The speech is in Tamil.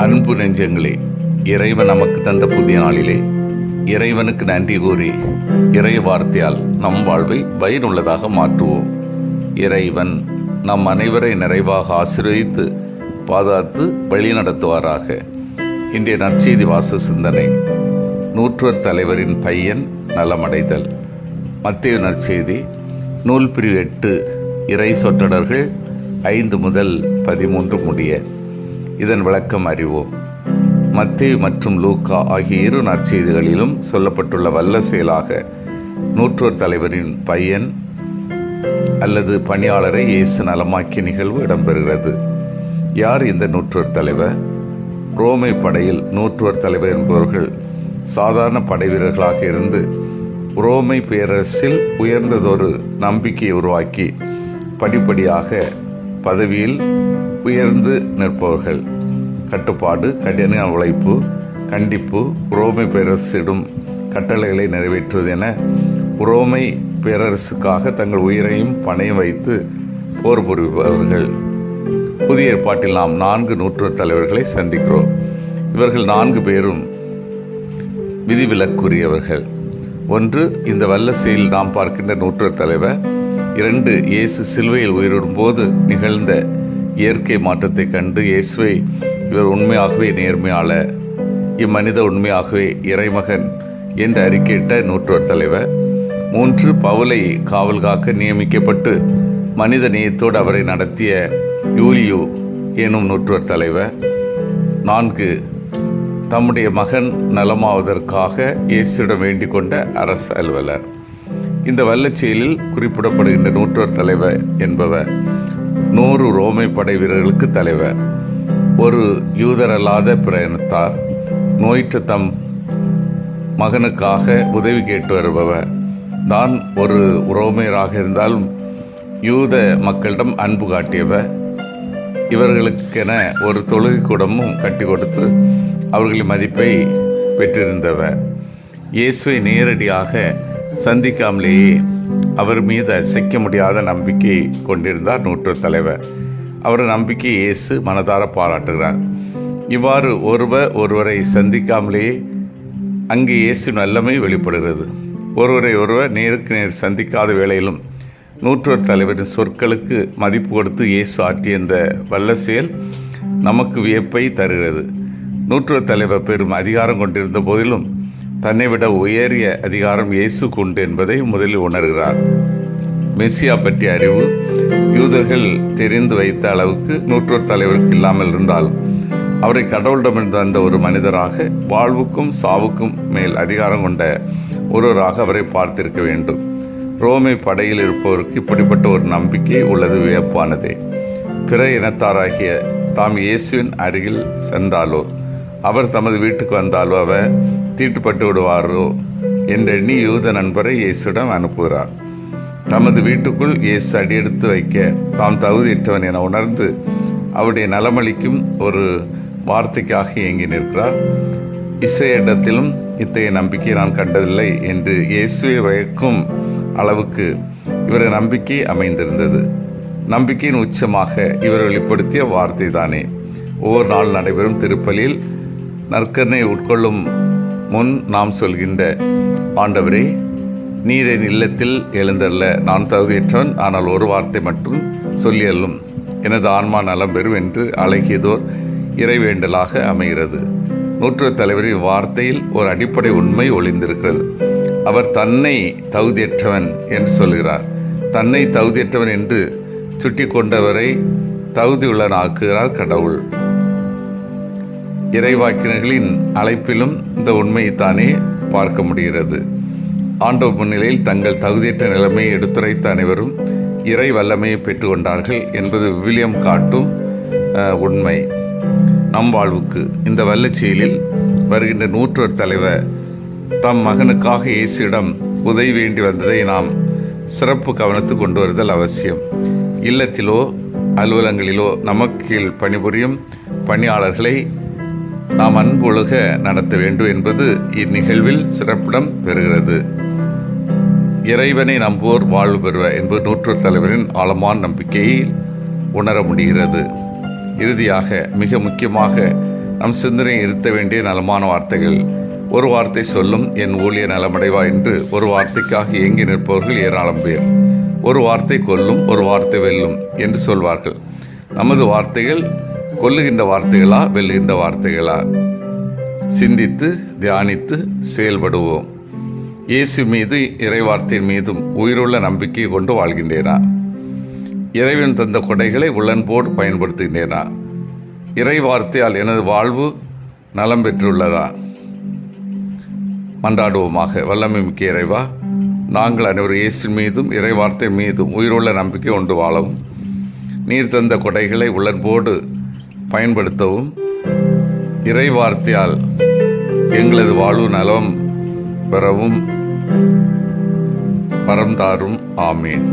அன்பு நெஞ்சங்களே இறைவன் நமக்கு தந்த புதிய நாளிலே இறைவனுக்கு நன்றி கூறி இறை வார்த்தையால் நம் வாழ்வை பயனுள்ளதாக மாற்றுவோம். இறைவன் நம் அனைவரை நிறைவாக ஆசீர்வதித்து பாதாத்து வழி நடத்துவாராக இன்றைய நற்செய்தி வாச சிந்தனை நூற்றுவர் தலைவரின் பையன் நலமடைதல். மத்திய நற்செய்தி நூல் பிரிவு எட்டு இறை சொற்றொடர்கள் ஐந்து முதல் பதிமூன்று முடிய. இதன் விளக்கம் அறிவோம். மத்திய மற்றும் லூக்கா ஆகிய இரு நற்செய்திகளிலும் சொல்லப்பட்டுள்ள வல்ல செயலாக நூற்றோர் தலைவரின் பையன் அல்லது பணியாளரை இயேசு நலமாக்கிய நிகழ்வு இடம்பெறுகிறது. யார் இந்த நூற்றோர் தலைவர்? ரோமை படையில் நூற்றுவர் தலைவர் என்பவர்கள் சாதாரண படை வீரர்களாக இருந்து ரோமை பேரரசில் உயர்ந்ததொரு நம்பிக்கையை உருவாக்கி படிப்படியாக பதவியில் உயர்ந்து நிற்பவர்கள். கட்டுப்பாடு கடின உழைப்பு கண்டிப்பு உரோமை பேரரசிடும் கட்டளைகளை நிறைவேற்றுவது என உரோமை பேரரசுக்காக தங்கள் உயிரையும் பணையும் வைத்து போர் புரிபவர்கள். புதிய ஏற்பாட்டில் நாம் நான்கு நூற்று தலைவர்களை சந்திக்கிறோம். இவர்கள் நான்கு பேரும் விதிவிலக்குரியவர்கள். ஒன்று இந்த வல்லசையில் நாம் பார்க்கின்ற நூற்று தலைவர். இரண்டு இயேசு சிலுவையில் உயிரிடும் போது நிகழ்ந்த இயற்கை மாற்றத்தை கண்டு இயேசுவை இவர் உண்மையாகவே நேர்மையாளர் இம்மனித உண்மையாகவே இறைமகன் என்று அறிக்கையிட்ட நூற்றோர் தலைவர். மூன்று பவுலை காவல் காக்க நியமிக்கப்பட்டு மனித நேயத்தோடு அவரை நடத்திய யூலியு எனும் நூற்றோர் தலைவர். நான்கு தம்முடைய மகன் நலமாவதற்காக இயேசுடன் வேண்டிக் கொண்ட அரசு அலுவலர். இந்த வல்லச்செயலில் குறிப்பிடப்படுகின்ற நூற்றுவர் தலைவர் என்பவர். நூறு ரோமை படை வீரர்களுக்கு தலைவர். ஒரு யூதரல்லாத பிரயணத்தார். நோயிற்று தம் மகனுக்காக உதவி கேட்டு வருபவர். தான் ஒரு ரோமையராக இருந்தாலும் யூத மக்களிடம் அன்பு காட்டியவர். இவர்களுக்கென ஒரு தொழுகை கூடமும் கட்டி கொடுத்து அவர்களின் மதிப்பை பெற்றிருந்தவர். இயேசுவை நேரடியாக சந்திக்காமலேயே அவர் மீது அசைக்க முடியாத நம்பிக்கை கொண்டிருந்தார் நூற்று தலைவர். அவர் நம்பிக்கை இயேசு மனதார பாராட்டுகிறார். இவ்வாறு ஒருவர் ஒருவரை சந்திக்காமலேயே அங்கே இயேசு நல்லமை வெளிப்படுகிறது. ஒருவரை ஒருவர் நேருக்கு நேர் சந்திக்காத வேளையிலும் நூற்றோர் தலைவரின் சொற்களுக்கு மதிப்பு கொடுத்து இயேசு ஆற்றிய இந்த வல்ல செயல் நமக்கு வியப்பை தருகிறது. நூற்றோர் தலைவர் பெரும் அதிகாரம் கொண்டிருந்த போதிலும் தன்னை விட உயரிய அதிகாரம் இயேசுக்கு உண்டு என்பதை முதலில் உணர்கிறார். மெஸ்ஸியா பற்றிய அறிவு யூதர்கள் தெரிந்து வைத்த அளவுக்கு நூற்றோர் தலைவருக்கு இல்லாமல் இருந்தாலும் அவரை கடவுளிடமிருந்து வந்த ஒரு மனிதராக வாழ்வுக்கும் சாவுக்கும் மேல் அதிகாரம் கொண்ட ஒருவராக அவரை பார்த்திருக்க வேண்டும். ரோமை படையில் இருப்பவருக்கு இப்படிப்பட்ட ஒரு நம்பிக்கை உள்ளது வியப்பானதே. பிற இனத்தாராகிய தாம் இயேசுவின் அருகில் சென்றாலோ அவர் தமது வீட்டுக்கு வந்தாலோ அவர் தீட்டுப்பட்டு விடுவாரோ என்றெண்ணி யூத நண்பரை இயேசுடன் அனுப்புகிறார். தமது வீட்டுக்குள் இயேசு அடியெடுத்து வைக்க தாம் தகுதியற்றவன் என உணர்ந்து அவருடைய நலமளிக்கும் ஒரு வார்த்தைக்காக இயங்கி நிற்கிறார். இஸ்ரேலிடத்திலும் இத்தகைய நம்பிக்கை நான் கண்டதில்லை என்று இயேசுவை வயக்கும் அளவுக்கு இவரது நம்பிக்கை அமைந்திருந்தது. நம்பிக்கையின் உச்சமாக இவர் வெளிப்படுத்திய வார்த்தை தானே ஒவ்வொரு நாள் நடைபெறும் திருப்பலியில் நற்கருணை உட்கொள்ளும் முன் நாம் சொல்கின்ற ஆண்டவரே நீர் என் இல்லத்தில் எழுந்தல்ல நான் தகுதியற்றவன். ஆனால் ஒரு வார்த்தை மட்டும் சொல்லியல்லும் எனது ஆன்மா நலம் பெறும் என்று அழகியதோர் இறைவேண்டலாக அமைகிறது. நூற்று தலைவரின் வார்த்தையில் ஒரு அடிப்படை உண்மை ஒளிந்திருக்கிறது. அவர் தன்னை தகுதியற்றவன் என்று சொல்கிறார். தன்னை தகுதியற்றவன் என்று சுட்டி கொண்டவரை தகுதியுள்ளனாக்குகிறார் கடவுள். இறைவாக்கினர்களின் அழைப்பிலும் இந்த உண்மையைத்தானே பார்க்க முடிகிறது. ஆண்டவர் முன்னிலையில் தங்கள் தகுதியற்ற நிலைமையை எடுத்துரைத்த அனைவரும் இறை வல்லமையை பெற்றுக்கொண்டார்கள் என்பது விவிலியம் காட்டும் உண்மை. நம் வாழ்வுக்கு இந்த வல்லச்செயலில் வருகின்ற நூற்றோர் தலைவர் தம் மகனுக்காக இயேசுவிடம் உதவி வேண்டி வந்ததை நாம் சிறப்பு கவனத்து கொண்டு வருதல் அவசியம். இல்லத்திலோ அலுவலங்களிலோ நமக்கீழ் பணிபுரியும் பணியாளர்களை நாம் அன்பொழுக நடத்த வேண்டும் என்பது இந்நிகழ்வில் சிறப்பிடம் பெறுகிறது. இறைவனை நம்புவோர் வாழ்வு பெறுவர் என்பது நூற்றோர் தலைவரின் ஆழமான நம்பிக்கையை உணர முடிகிறது. இறுதியாக மிக முக்கியமாக நம் சிந்தனை இருத்த வேண்டிய நலமான வார்த்தைகள். ஒரு வார்த்தை சொல்லும் என் ஊழிய நலமடைவா என்று ஒரு வார்த்தைக்காக இயங்கி நிற்பவர்கள் ஏராளம் பேர். ஒரு வார்த்தை கொல்லும் ஒரு வார்த்தை வெல்லும் என்று சொல்வார்கள். நமது வார்த்தைகள் கொல்லுகின்ற வார்த்தைகளா வெல்லுகின்ற வார்த்தைகளா? சிந்தித்து தியானித்து செயல்படுவோம். இயேசு மீது இறைவார்த்தையின் மீதும் உயிருள்ள நம்பிக்கை கொண்டு வாழ்கின்றேனா? இறைவன் தந்த கொடைகளை உள்ளன்போடு பயன்படுத்துகின்றேனா? இறை வார்த்தையால் எனது வாழ்வு நலம் பெற்றுள்ளதா? மன்றாடுவோமாக வல்லமை மிக்க இறைவா நாங்கள் அனைவரும் இயேசு மீதும் இறை வார்த்தை மீதும் உயிருள்ள நம்பிக்கை கொண்டு வாழவும். நீர் தந்த கொடைகளை உள்ளன்போடு பயன்படுத்தவும் இறை வார்த்தையால் எங்களது வாழ்வு நலம் பெறவும் பரம் தாரும். ஆமீன்.